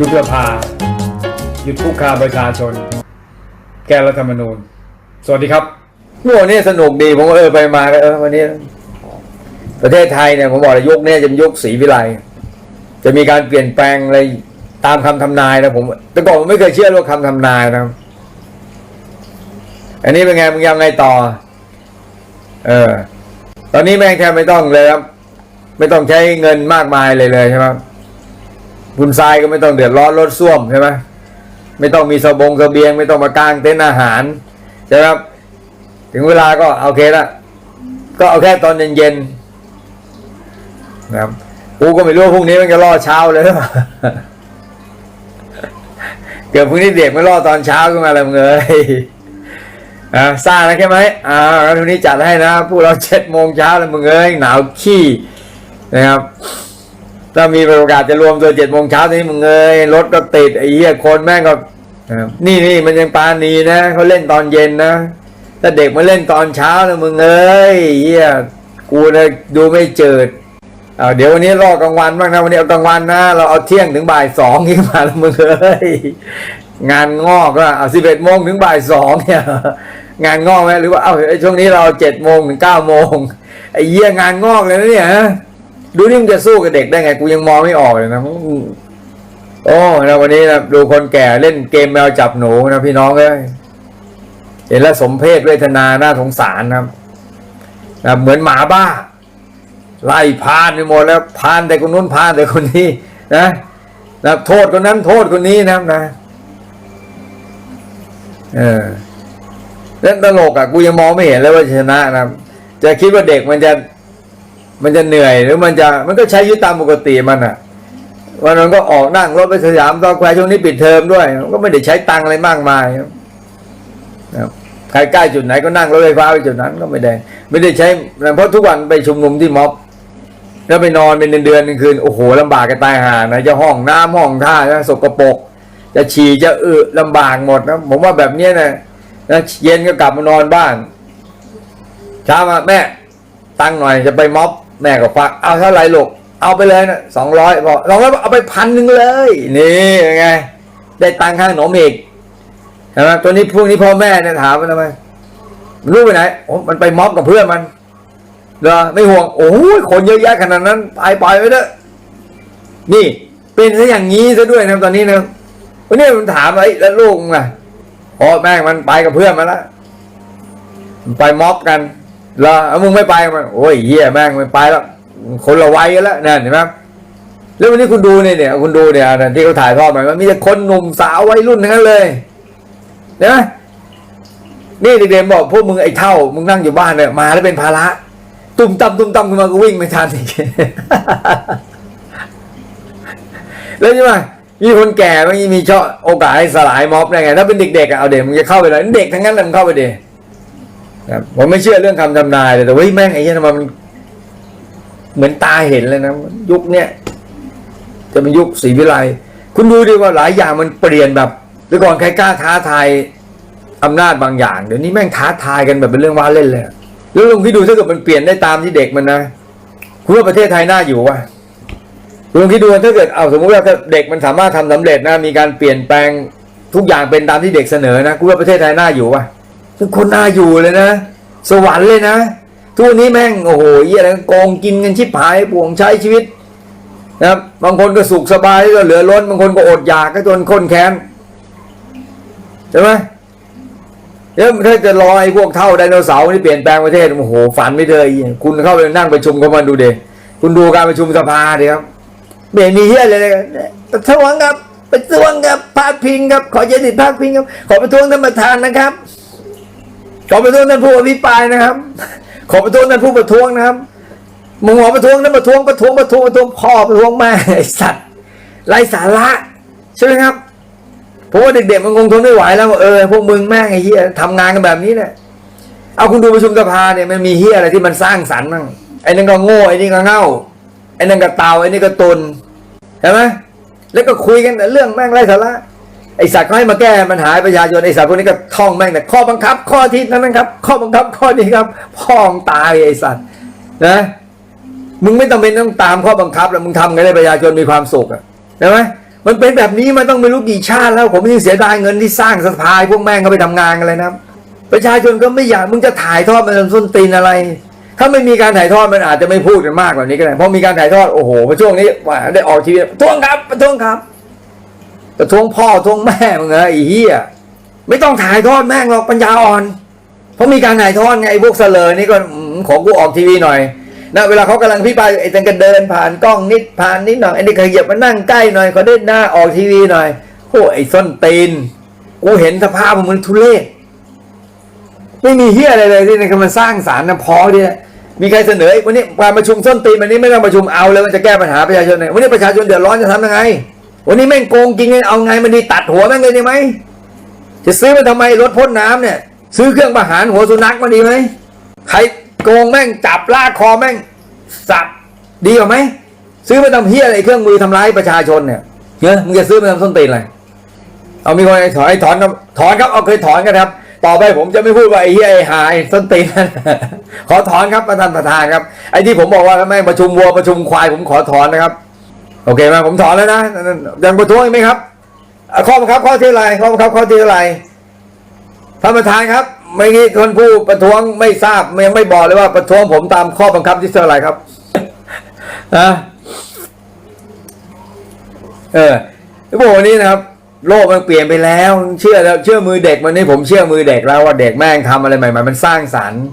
ยุบสภาหยุดคุกคามประชาชน แก้รัฐธรรมนูญ สวัสดีครับเมื่อวันนี้สนุกดีผมก็เออไปมาเออวันนี้ ประเทศไทยเนี่ยผมบอกเลยยุคนี้จะเป็นยุคศรีวิไลจะมีการเปลี่ยนแปลงอะไรตามคำทำนายนะผมแต่ก่อนผมไม่เคยเชื่อเรื่องคำทำนายนะอันนี้เป็นไงมึงยังไงต่อ เออ ตอนนี้แม่งแค่ไม่ต้องเลยครับ ไม่ต้องใช้เงินมากมายเลยเลยใช่ไหม คุณทรายก็ไม่ต้องเดือดร้อนรถส้วมใช่ไหมไม่ต้องมีสบงเสบียง ไม่ต้องมากางเต็นท์อาหารใช่ไหมครับถึงเวลาก็โอเคละก็เอาแค่ตอนเย็นๆนะครับกูก็ไม่รู้ว่าพรุ่งนี้มันจะรอเช้าเลยหรือเปล่าเกิดพรุ่งนี้เด็กไม่รอตอนเช้าขึ้นมาเลยมึงเอ้ยอ่าซ่านะใช่ไหมอ่าแล้วทีนี้จัดให้นะพวกเราเจ็ดโมงเช้าแล้วมึงเอ้ยหนาวขี้นะครับ ถ้ามีโอกาสจะรวมตัวเจ็ดโมงเช้านี้มึงเอ้ยรถก็ติดไอ้เหี้ยคนแม่งก็นี่นี่มันยังปานีนะเขาเล่นตอนเย็นนะถ้าเด็กมาเล่นตอนเช้านะมึงเอ้ยเหี้ยกูเลยดูไม่เจิดเอาเดี๋ยววันนี้รอกลางวันบ้างนะวันนี้เอากลางวันนะเราเอาเที่ยงถึงบ่ายสองขึ้นมาแล้วมึงเอ้ยงานงอกละเอาสิบเอ็ดโมงถึงบ่ายสองเนี่ยงานงอกไหมหรือว่าเอาไอ้ช่วงนี้เราเจ็ดโมงถึงเก้าโมงไอ้เหี้ยงานงอกเลยนะเนี่ย ดูนี่มึงจะสู้กับเด็กได้ไง กูยังมองไม่ออกเลยนะโอ้นะวันนี้นะดูคนแก่เล่นเกมแมวจับหนูนะพี่น้องเอ้ยเห็นแล้วสมเพศเวทนาหน่าสงสารนะครับนะเหมือนหมาบ้า ไล่พานไปหมดแล้วพานแต่คนนู้นพานแต่คนนี้นะนะโทษคนนั้นโทษคนนี้นะครับนะเออเล่นตลกอะกูยังมองไม่เห็นเลยว่าชนะนะจะคิดว่าเด็กมันจะ มันจะเหนื่อยหรือมันจะมันก็ใช้ยุตตามปกติมันอะ วันนั้นก็ออกนั่งรถไปสยามตอนแควช่วงนี้ปิดเทอมด้วยมันก็ไม่ได้ใช้ตังอะไรมากมายครับนะใครใกล้จุดไหนก็นั่งรถไฟฟ้าไปจุดนั้นก็ไม่ได้ ไม่ได้ใช้เพราะทุกวันไปชุมนุมที่ม็อบ แล้วไปนอนเป็นเดือนๆหนึ่งคืน โอ้โหลำบากกันตายห่านะจะห้องน้ำห้องท่านะสกปรกจะฉี่จะอึลำบากหมดนะผมว่าแบบเนี้ยนะนะเย็นก็กลับมานอนบ้านเช้ามาแม่ ตังหน่อยจะไปม็อบ แม่ก็ฟักเอาเท่าไรลูกเอาไปเลยนะสองร้อยบอกสองร้อยเอาไปพันหนึ่งเลย นี่ไง ได้ตังค่าขนมอีกใช่ไหมตัวนี้พวกนี้พ่อแม่เนี่ยถามมันทำไมรู้ไปไหนโอ้มันไปม็อบกับเพื่อนมันเหรอไม่ห่วง โอ้ยคนเยอะแยะขนาดนั้นไปปล่อยไปเถอะนี่ เป็นซะอย่างนี้ซะด้วยนะตอนนี้นะวันนี้มันถามไอ้แล้วลูกมึงล่อแม่งมันไปกับเพื่อนมาแล้วมันไปม็อบกัน แล้วมึงไม่ไปมันโอ้ยเหี้ยแม่งไม่ไปแล้วคนละวัยกันแล้วนั่นเห็นไหมแล้ววันนี้คุณดูเนี่ยเนี่ยคุณดูเนี่ยที่เขาถ่ายทอดมามันมีแต่คนหนุ่มสาววัยรุ่นทั้งนั้นเลยเห็นไหมนี่เด็กๆบอกพวกมึงไอ้เท่ามึงนั่งอยู่บ้านเนี่ยมาแล้วเป็นภาระ ตุ้มตั้มตุ้มตั้มขึ้นมาก็วิ่งไม่ทันอีกแล้วใช่ไหมมีคนแก่บางทีมีช่อโอกาสให้สลายม็อบได้ไง ถ้าเป็นเด็กๆเอาเด็กมึงจะเข้าไปเลยเด็กทั้งนั้นเลยมึงเข้าไปเดิ ครับผมไม่เชื่อเรื่องคำทำนายเลยแต่เฮ้ยแม่งไอ้เหี้ยทำไมมัน เหมือนตาเห็นเลยนะยุคเนี้ยจะเป็นยุคศรีวิไลคุณดูดิว่าหลายอย่างมันเปลี่ยนแบบเมื่อก่อนใครกล้าท้าทายอำนาจบางอย่างเดี๋ยวนี้แม่งท้าทายกันแบบเป็นเรื่องว่าเล่นเลยแล้วลองคิดดูถ้าเกิดมันเปลี่ยนได้ตามที่เด็กมันนะคุณว่าประเทศไทยน่าอยู่วะคุณลองคิดดูถ้าเกิดเอาสมมติว่าถ้าเด็กมันสามารถทำสำเร็จนะมีการเปลี่ยนแปลงทุกอย่างเป็นตามที่เด็กเสนอนะคุณว่าประเทศไทยน่าอยู่วะ ทุกคนน่าอยู่เลยนะ สวรรค์เลยนะทุกนี้แม่งโอ้โหเยี่ยอะไรโกงกินกันชิบหายป่วงใช้ชีวิตนะครับบางคนก็สุขสบายก็เหลือล้น บางคนก็อดอยากก็จนค้นแค้นใช่ไหมเดี๋ยวถ้าจะรอไอ้พวกเท่าไดโนเสาร์ที่เปลี่ยนแปลงประเทศโอ้โหฝันไม่เลยคุณเข้าไปนั่งประชุมกับมันดูเดคุณดูการประชุมสภาดิครับม่เห็นมีเฮียอะไรเลยประท้วงครับประท้วงครับพาดพิงครับ ขอเยดิตพาดพิงครับ ขอประท้วงท่านประธานนะครับ ขอประท้วงท่านผู้อภิปรายนะครับ ขอประท้วงท่านผู้ประท้วงนะครับมึงหมอประท้วงนั้นประท้วงประท้วงประท้วงประท้วงพ่อประท้วงแม่ไอสัตว์ไร้สาระใช่ไหมครับเพราะว่าเด็กๆมันคงทนไม่ไหวแล้วเออพวกมึงแม่งไอ้เหี้ยทำงานกันแบบนี้เนี่ยเอาคุณดูประชุมสภาเนี่ยมันมีเหี้ยอะไรที่มันสร้างสรรค์บ้างไอ้นั่นก็โง่ไอ้นี่ก็เง่าไอ้นั่นก็เตาไอ้นี่ก็ตนเห็นไหมแล้วก็คุยกันแต่เรื่องแม่งไร้สาระ ไอสัตว์เขาให้มาแก้ปัญหาประชาชนไอสัตว์พวกนี้ก็ท่องแม่งแต่ข้อบังคับ ข้อที่นั้นนะครับ ข้อบังคับข้อนี้ครับพ่องตายไอสัตว์นะมึงไม่ต้องเป็นต้องตามข้อบังคับแล้วมึงทำไงให้ประชาชนมีความสุขอะใช่ไหมมันเป็นแบบนี้มันต้องไม่รู้กี่ชาติแล้วผมยังเสียดายเงินที่สร้างสภาพวกแม่งเขาไปทำงานกันเลยนะประชาชนก็ไม่อยากมึงจะถ่ายทอดมันเป็นส้นตีนอะไร ถ้าไม่มีการถ่ายทอดมันอาจจะไม่พูดกันมากกว่านี้ก็ได้เพราะมีการถ่ายทอดโอ้โหช่วงนี้ว่าได้ออกทีวีท้วงครับประท้วงครับ ประทวงพ่อทวงแม่มึงเหรอไอ้เหี้ยไม่ต้องถ่ายทอดแม่งหรอกปัญญาอ่อน เพราะมีการถ่ายทอดไงไอ้พวกเสลอนี่ก็ของกูออกทีวีหน่อยนะเวลาเขากำลังพิปรายไอ้ตังก็เดินผ่านกล้องนิดผ่านนิดหน่อยไอ้นี่ขยับมานั่งใกล้หน่อยเขอได้หน้าออกทีวีหน่อยโอ้ไอ้ส้นตีนกูเห็นสภาพมันเหมือนทุเรศไม่มีเฮียอะไรเลยที่ในการสร้างสารนะพอดีนะมีใครเสนอวันนี้การประชุมส้นตีนวันนี้ไม่ต้องประชุมเอาเลยมันจะแก้ปัญหาประชาชนเนี่ยวันนี้ประชาชนเดือดร้อนจะทำยังไง วันนี้แม่งโกงจริงเลยเอาไงมันดีตัดหัวแม่งเลยได้ไหมจะซื้อมาทำไมรถพ่นน้ำเนี่ย ซื้อเครื่องประหารหัวสุนัขมาดีไหมใครโกงแม่งจับลากคอแม่งสับดีกว่าไหมซื้อมาทำเฮียอะไรเครื่องมือทำร้ายประชาชนเนี่ยเนี่ยมึงจะซื้อมาทำส้นตีนอะไรเอามีคนให้ถอนให้ถอนครับถอนครับเอาเคยถอนกันครับ ต่อไปผมจะไม่พูดว่าไอ้เหี้ยไอ้หายส้นตีนขอถอนครับประธานประธานครับไอ้ที่ผมบอกว่าแม่ประชุมวัวประชุมควายผมขอถอนนะครับ โอเคไหมผมถอนแล้วนะยังประท้วงอีกไหมครับข้อบังคับข้อที่อะไรข้อบังคับข้อที่อะไรท่านประธานครับเมื่อกี้คนผู้ประท้วงไม่ทราบยังไม่บอกเลยว่าประท้วงผมตามข้อบังคับที่เท่าไหร่ครับฮะเออที่บอกวันนี้นะครับ โลกมันเปลี่ยนไปแล้ว เชื่อแล้วเชื่อมือเด็กวันนี้ผมเชื่อมือเด็กแล้วว่าเด็กแม่งทำอะไรใหม่ๆมันสร้างสรรค์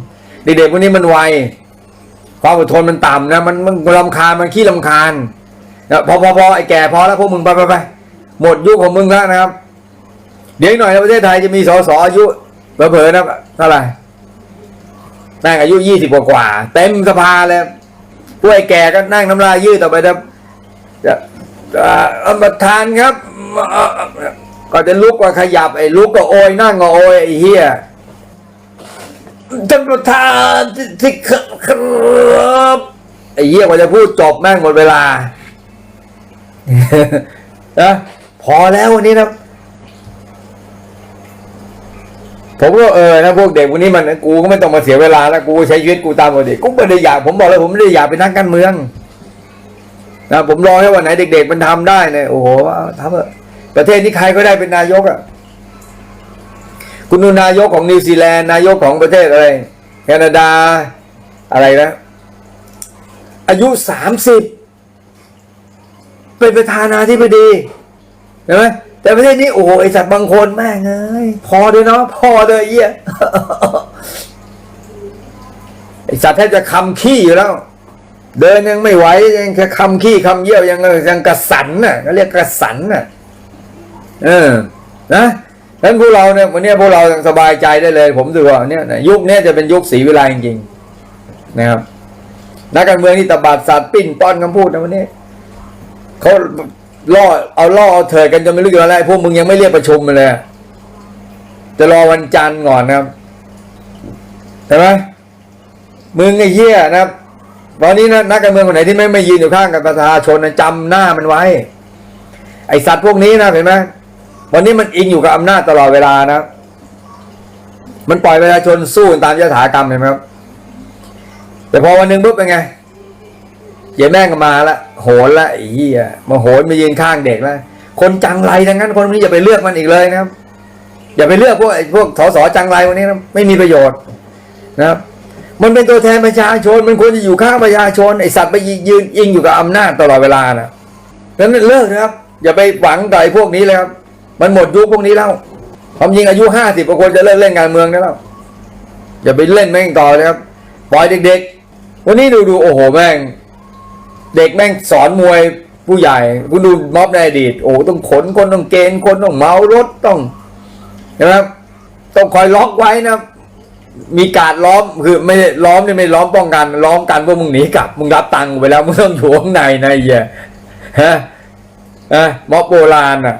เด็กๆพวกนี้มันไวความอดทนมันต่ำนะมันมันลำคาญมันขี้ลำคาญ นะพอพอพอไอ้แก่พอแล้วพวกมึงไปไปไปหมดยุคของมึงแล้วนะครับ เดี๋ยวหน่อยในประเทศไทยจะมีสสอายุเผลอๆนะเท่าไหร่แม่งอายุยี่สิบกว่าเต็มสภาเลยพวกไอ้แก่ก็นั่งน้ำลายยืดต่อไปนะจะอ่าท่าประธานครับก็จะลุกก็ขยับไอ้ลุกก็โอยนั่งก็โอยไอ้เฮียท่านประธานที่ครับไอ้เฮียกว่าจะพูดจบแม่งหมดเวลา นะพอแล้ววันนี้นะผมก็เออนะพวกเด็กวกนี้มันกูก็ไม่ต้องมาเสียเวลาแล้วกูใช้ชีวิตกูตามปกติกูไม่ได้อยากผมบอกเลยผมไม่ได้อยากเป็นนักการเมืองนะผมรอให้วันไหนเด็ก ๆ มันทำได้เนี่ยโอ้โหทำเถอะประเทศนี้ใครก็ได้เป็นนายกอะคุณดูนายกของนิวซีแลนด์นายกของประเทศอะไร แคนาดาอะไรนะ อายุสามสิบ เป็นประธานาธิบดีเห็นไหมแต่ประเทศนี้โอ้โหไอสัตว์บางคนแม่งเอ้ยพอเลยเนาะพอเลยไอ้เหี้ยไอสัตว์แทบจะคำขี้อยู่แล้ว เดินยังไม่ไหวยังแค่คำขี้คำเยี่ยวยังยังกระสันน่ะเขาเรียกกระสันน่ะเออนะฉะนั้นพวกเราเนี่ยวันนี้พวกเราสบายใจได้เลย ผมถือว่าเนี่ยยุคนี้จะเป็นยุคสีวิไลจริงๆนะครับนักการเมืองที่ตบัดสัตว์ปิ้นป้อนคำพูดนะวันนี้ เขาล่อเอาล่อเอาเถิดกันจนไม่รู้อยู่อะไรพวกมึงยังไม่เรียกประชุมมาเลยจะรอวันจันทร์ก่อนนะครับใช่ไหมมึงไอ้เหี้ยนะครับตอนนี้นะนักการเมืองคนไหนที่ไม่ไม่ยืนอยู่ข้างกับประชาชนนะจำหน้ามันไว้ ไอสัตว์พวกนี้นะเห็นไหมวันนี้มันอิงอยู่กับอำนาจตลอดเวลานะมันปล่อยประชาชนสู้ตามยถากรรมเห็นไหมครับแต่พอวันหนึ่งปุ๊บเป็นไง เหี้ยแม่งก็มาละโหนละไอ้เหี้ยมาโหนมายืนข้างเด็กละคนจังไรทั้งนั้นคนพวกนี้อย่าไปเลือกมันอีกเลยนะครับ อย่าไปเลือกพวกไอ้พวกสสจังไรวันนี้นะไม่มีประโยชน์นะครับ มันเป็นตัวแทนประชาชนมันควรจะอยู่ข้างประชาชนไอสัตว์ไปยืนอิงอยู่กับอำนาจตลอดเวลานะดังนั้นเลิกนะครับ อย่าไปหวังกับไอ้พวกนี้เลยครับ มันหมดยุคพวกนี้แล้วความจริงอายุห้าสิบคนจะเลิกเล่นการเมืองได้แล้วอย่าไปเล่นแม่งต่อเลยครับปล่อยเด็กๆ วันนี้ดูดูโอ้โหแม่ง เด็กแม่งสอนมวยผู้ใหญ่คุณดูม็อบในอดีตโอ้ต้องขนคนต้องเกณฑ์คนต้องเมารถต้องใช่ไหมครับต้องคอยล็อกไว้นะมีการล้อมคือไม่ล้อมนี่ไม่ล้อมป้องกันล้อมกันพวกมึงหนีกลับมึงรับตังค์ไปแล้วมึงต้องอยู่ข้างในนะเหี้ยฮะฮะม็อบโบราณอะ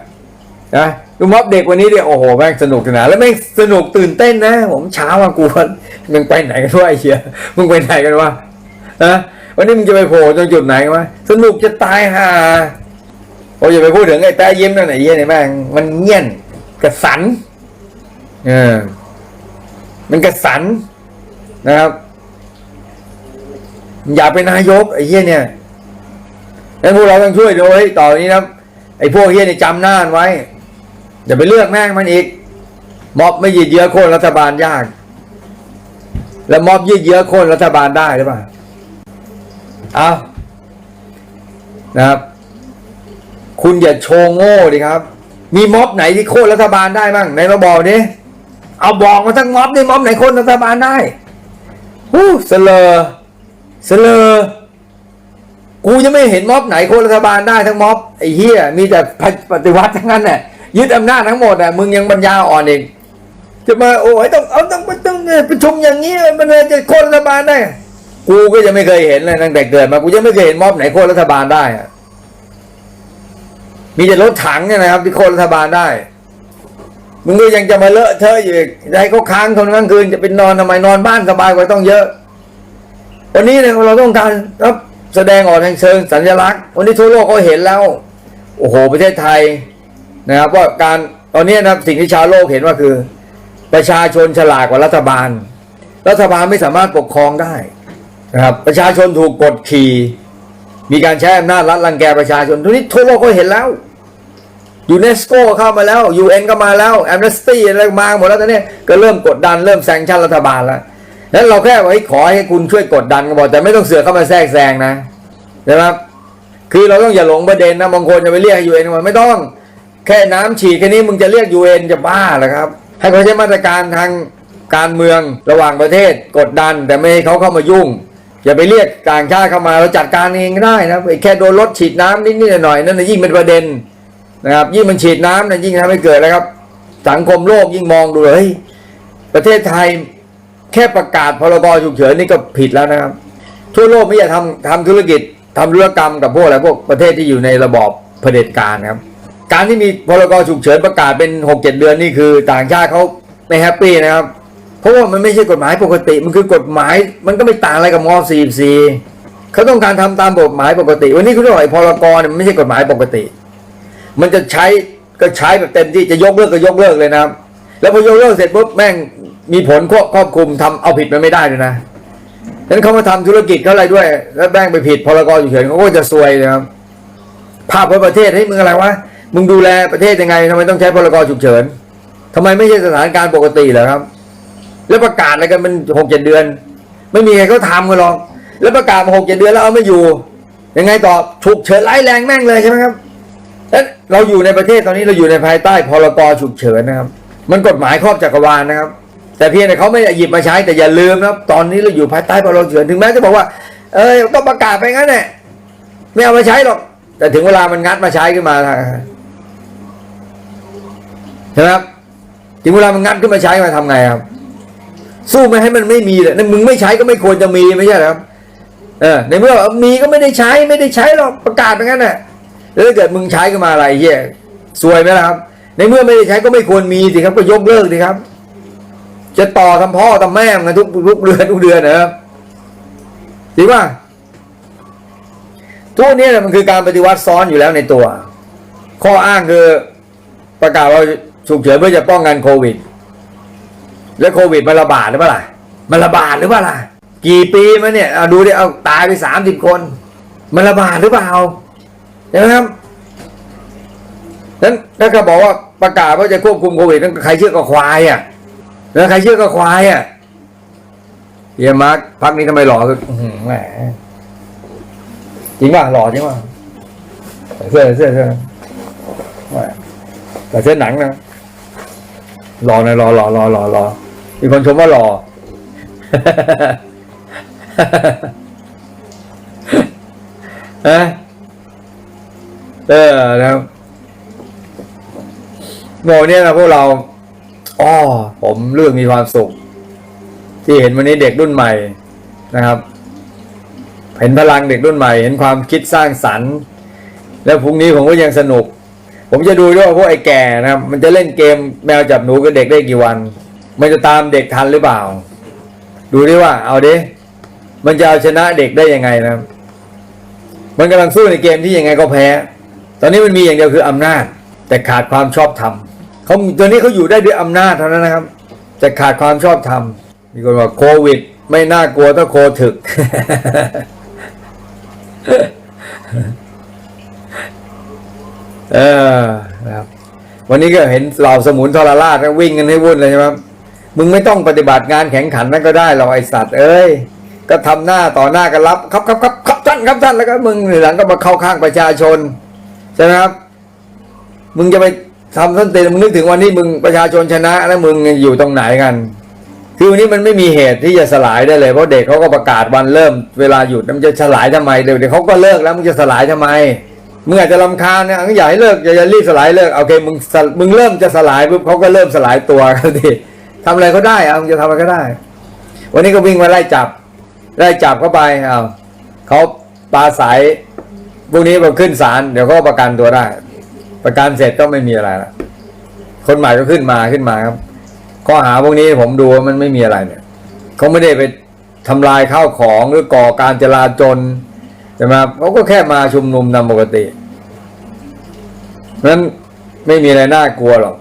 นะดูม็อบเด็กวันนี้เนี่ยโอ้โหแม่งสนุกสนานแล้วแม่งสนุกตื่นเต้นนะผมเช้ามากูมึงไปไหนกันวะไอ้เหี้ยมึงไปไหนกันวะนะ วันนี้มึงจะไปโผล่ตรงจุดไหนวะสนุกจะตายห่าโอ้ยอย่าไปพูดถึงไอ้แต้ยิ้มนั่นไอ้เหี้ยนี่ยแม่งมันเงี้ยนกระสันเออมันกระสันนะครับ อย่าเป็นนายกไอ้เหี้ยเนี่ยแล้วพวกเราต้องช่วยโดยต่อนี้นะไอ้พวกเฮียนี่จำหน้านไว้อย่าไปเลือกแม่งมันอีกม็อบไม่ยืดเยื้อโค่นรัฐบาลยาก แล้วม็อบยืดเยื้อโค่นรัฐบาลได้หรือเปล่า เอานะครับ คุณอย่าโชว์โง่ดิครับ มีม็อบไหนที่โค่นรัฐบาลได้บ้างไหนมาบอกดิเอาบอกมาทั้งม็อบดิม็อบไหนโค่นรัฐบาลได้ฮู้เสลอเสลอกูยังไม่เห็นม็อบไหนโค่นรัฐบาลได้ทั้งม็อบไอ้เหี้ยมีแต่ปฏิวัติทั้งนั้นแหละยึดอำนาจทั้งหมดอะมึงยังปัญญาอ่อนเองจะมาโอ้ยต้องเอาต้องต้องประชุมอย่างนี้มันเลยจะโค่นรัฐบาลได้ กูก็ยังไม่เคยเห็นเลยตั้งแต่เกิดมากูยังไม่เคยเห็นม็อบไหนโค่นรัฐบาลได้อะมีแต่รถถังเนี่ยนะครับ ที่โค่นรัฐบาลได้มึงก็ยังจะมาเลอะเทอะอยู่อีกจะให้เขาค้างคนกลางคืนจะเป็นนอนทำไมนอนบ้านสบายกว่าต้องเยอะ วันนี้เนี่ยเราต้องการรับแสดงออกทางเชิงสัญลักษณ์ วันนี้ทั่วโลกเขาเห็นแล้ว โอ้โห ประเทศไทยนะครับว่าการตอนนี้นะครับสิ่งที่ชาวโลกเห็นว่าคือ ประชาชนฉลาดกว่ารัฐบาล รัฐบาลไม่สามารถปกครองได้ นะครับประชาชนถูกกดขี่ มีการใช้อำนาจรัฐรังแกประชาชนทุกนี้ทั่วโลกก็เห็นแล้วยูเนสโกเข้ามาแล้วยูเอ็นก็มาแล้วแอมเนสตี้อะไรมาหมดแล้วตอนนี้ก็เริ่มกดดันเริ่มแซงชั่นรัฐบาลแล้วนั้นเราแค่ว่าขอให้คุณช่วยกดดันก็บอกแต่ไม่ต้องเสือกเข้ามาแทรกแซงนะนะครับคือเราต้องอย่าหลงประเด็นนะบางคนจะไปเรียกยูเอ็นมาไม่ต้อง แค่น้ำฉีดแค่นี้มึงจะเรียกยูเอ็นจะบ้าเหรอครับ ให้เขาใช้มาตรการทางการเมืองระหว่างประเทศกดดันแต่ไม่ให้เขาเข้ามายุ่ง อย่าไปเรียกต่างชาติเข้ามาเราจัดการเองก็ได้นะไอ้แค่โดนรถฉีดน้ำนิดๆหน่อยๆนั่นยิ่งเป็นประเด็นนะครับ ยิ่งมันฉีดน้ำนะยิ่งทำให้เกิดแล้วครับ สังคมโลกยิ่งมองดูเลยประเทศไทยแค่ประกาศพรกฉุกเฉินนี่ก็ผิดแล้วนะครับ ทั่วโลกไม่อยากทำทำธุรกิจทำธุรกรรมกับพวกอะไรพวกประเทศที่อยู่ในระบอบเผด็จการครับ การที่มีพรกฉุกเฉินประกาศเป็นหกเจ็ดเดือนนี่คือ ต่างชาติเขาไม่แฮปปี้นะครับ เพราะว่ามันไม่ใช่กฎหมายปกติ มันคือกฎหมาย มันก็ไม่ต่างอะไรกับม .44 เขาต้องการทำตามกฎหมายปกติ วันนี้คุณบอกไอ้พรกเนี่ยมันไม่ใช่กฎหมายปกติ มันจะใช้ก็ใช้แบบเต็มที่จะยกเลิกก็ยกเลิกเลยนะแล้วพอยกเลิกเสร็จปุ๊บแม่งมีผลควบครอบคุมทำเอาผิดมันไม่ได้เลยนะฉะนั้นเขามาทำธุรกิจเขาอะไรด้วย แล้วแม่งไปผิดพรกฉุกเฉินเขาก็จะซวยนะครับภาพประเทศให้มึงอะไรวะมึงดูแลประเทศยังไงทำไมต้องใช้พรกฉุกเฉินทำไมไม่ใช่สถานการณ์ปกติเหรอครับ แล้วประกาศอะไรกันมันหกเจ็ดเดือน ไม่มีใครเขาทำกันหรอก แล้วประกาศมาหกเจ็ดเดือนแล้วเอาไม่อยู่ ยังไงต่อฉุกเฉินไล่แรงแม่งเลยใช่ไหมครับแล้วเราอยู่ในประเทศตอนนี้เราอยู่ในภายใต้พรกฉุกเฉินนะครับ มันกฎหมายครอบจักรวาลนะครับ แต่เพียงแต่เขาไม่หยิบมาใช้แต่อย่าลืมนะครับ ตอนนี้เราอยู่ภายใต้พรกฉุกเฉินถึงแม้จะบอกว่า เออก็ประกาศไปงั้นแหละไม่เอามาใช้หรอก แต่ถึงเวลามันงัดมาใช้ขึ้นมาใช่ไหมครับถึงเวลามันงัดขึ้นมาใช้มาทำไงครับ สู้ไม่ให้มันไม่มีเลยนั่นมึงไม่ใช้ก็ไม่ควรจะมีไม่ใช่หรอครับเออในเมื่อมีก็ไม่ได้ใช้ไม่ได้ใช้หรอกประกาศไปงั้นน่ะแล้วถ้าเกิดมึงใช้ขึ้นมาอะไรเหี้ยซวยไหมล่ะครับ ในเมื่อไม่ได้ใช้ก็ไม่ควรมีสิครับ ก็ยกเลิกสิครับ จะต่อทำพ่อทำแม่กันทุกทุกเดือนทุกเดือนนะครับจริงป่ะทุกนี้มันคือการปฏิวัติซ้อนอยู่แล้วในตัว ข้ออ้างคือประกาศว่าฉุกเฉินเพื่อจะป้องกันโควิด แล้วโควิดมันระบาดหรือเปล่ามันระบาดหรือเปล่ากี่ปีมาเนี่ยเอาดูดิเอาตายไปสามสิบคน มันระบาดหรือเปล่าใช่ไหมครับนั้นถ้าเขาบอกว่าประกาศว่าจะควบคุมโควิดนั้นใครเชื่อก็ควายอะแล้วใครเชื่อก็ควายอะเฮียมาร์คพักนี้ทำไมหล่อคือแหมจริงป่ะหล่อจริงป่ะใส่เสื้อใส่เสื้อเสื้อไม่ใส่เสื้อหนังนะหล่อนะหล่อหล่อหล่อหล่อหล่อ มีคนชมว่าหล่อฮะเออนะครับโมเนี่ยนะพวกเราอ๋อผมเรื่องมีความสุข ที่เห็นวันนี้เด็กรุ่นใหม่นะครับ เห็นพลังเด็กรุ่นใหม่ เห็นความคิดสร้างสรรค์ แล้วพรุ่งนี้ผมก็ยังสนุก ผมจะดูด้วยว่าพวกไอ้แก่นะครับ มันจะเล่นเกมแมวจับหนูกับเด็กได้กี่วัน มันจะตามเด็กทันหรือเปล่า ดูดิว่า เอาดิมันจะเอาชนะเด็กได้ยังไงนะครับมันกำลังสู้ในเกมที่ยังไงก็แพ้ ตอนนี้มันมีอย่างเดียวคืออำนาจ แต่ขาดความชอบธรรมเขาตัวนี้เขาอยู่ได้ด้วยอำนาจเท่านั้นนะครับแต่ขาดความชอบธรรมมีคนว่าโควิด ไม่น่ากลัวถ้าโคถึก เออครับวันนี้ก็เห็นเหล่าสมุนทรราชวิ่งกันให้วุ่นเลยใช่ไหมครับ มึงไม่ต้องปฏิบัติงานแข่งขันนั่นก็ได้หรอกไอสัตว์เอ้ยก็ทำหน้าต่อหน้ากันรับครับครับครับครับท่านครับท่านแล้วก็มึงหลังก็มาเข้าข้างประชาชนใช่ไหมครับ มึงจะไปทำส้นเตีนมึงนึกถึงวันนี้มึงประชาชนชนะ แล้วมึงอยู่ตรงไหนกัน คือวันนี้มันไม่มีเหตุที่จะสลายได้เลยเพราะเด็กเขาก็ประกาศวันเริ่ม เวลาหยุดมันจะสลายทำไมเดี๋ยวเดี๋ยวเขาก็เลิกแล้วมึงจะสลายทำไมมึงอาจจะรำคาญนี่ยอยากให้เลิกอย่ารีบสลายเลิกโอเคมึงมึงเริ่มจะสลายปุ๊บเขาก็เริ่มสลายตัวกันดิ ทำอะไรก็ได้เอาจะทำอะไรก็ได้ วันนี้ก็วิ่งมาไล่จับ ไล่จับเข้าไปเอาเขาปาสายพวกนี้มาขึ้นศาลเดี๋ยวเขาก็ประกันตัวได้ ประกันเสร็จก็ไม่มีอะไรละคนใหม่ก็ขึ้นมาขึ้นมาครับข้อหาพวกนี้ผมดูว่ามันไม่มีอะไรเนี่ยเขาไม่ได้ไปทำลายข้าวของหรือก่อการจลาจลใช่ไหมเขาก็แค่มาชุมนุมตามปกตินั้นไม่มีอะไรน่ากลัวหรอก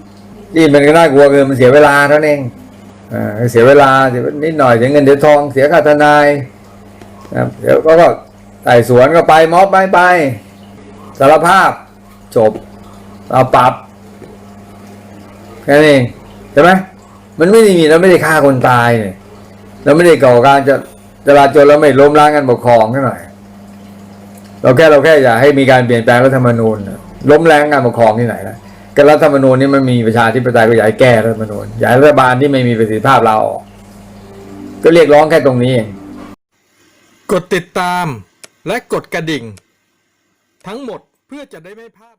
ที่มันก็น่ากลัวคือมันเสียเวลาเท่านั้นเองอ่าเสียเวลาเสียนิดหน่อยเสียเงินเสียทองเสียค่าทนายนะเดี๋ยวก็ก็ไต่สวนก็ไปม็อบไปไปสารภาพจบเอาปรับแค่นั้เองใช่ไหมมันไม่ได้มีเราไม่ได้ฆ่าคนตายเนี่ยเราไม่ได้ก่อการจะจราจรเราไม่ล้มล้างกันปกครองแค่หน่อย เราแค่เราแค่อยากให้มีการเปลี่ยนแปลงรัฐธรรมนูญล้มแรงการปกครองที่ไหนล่ะ การรัฐธรรมนูญนี่มันมีประชาธิปไตยก็อยากให้แก้รัฐธรรมนูญอยากให้รัฐบาลที่ไม่มีประสิทธิภาพเราออกก็เรียกร้องแค่ตรงนี้ กดติดตามและกดกระดิ่ง ทั้งหมดเพื่อจะได้ไม่พลาด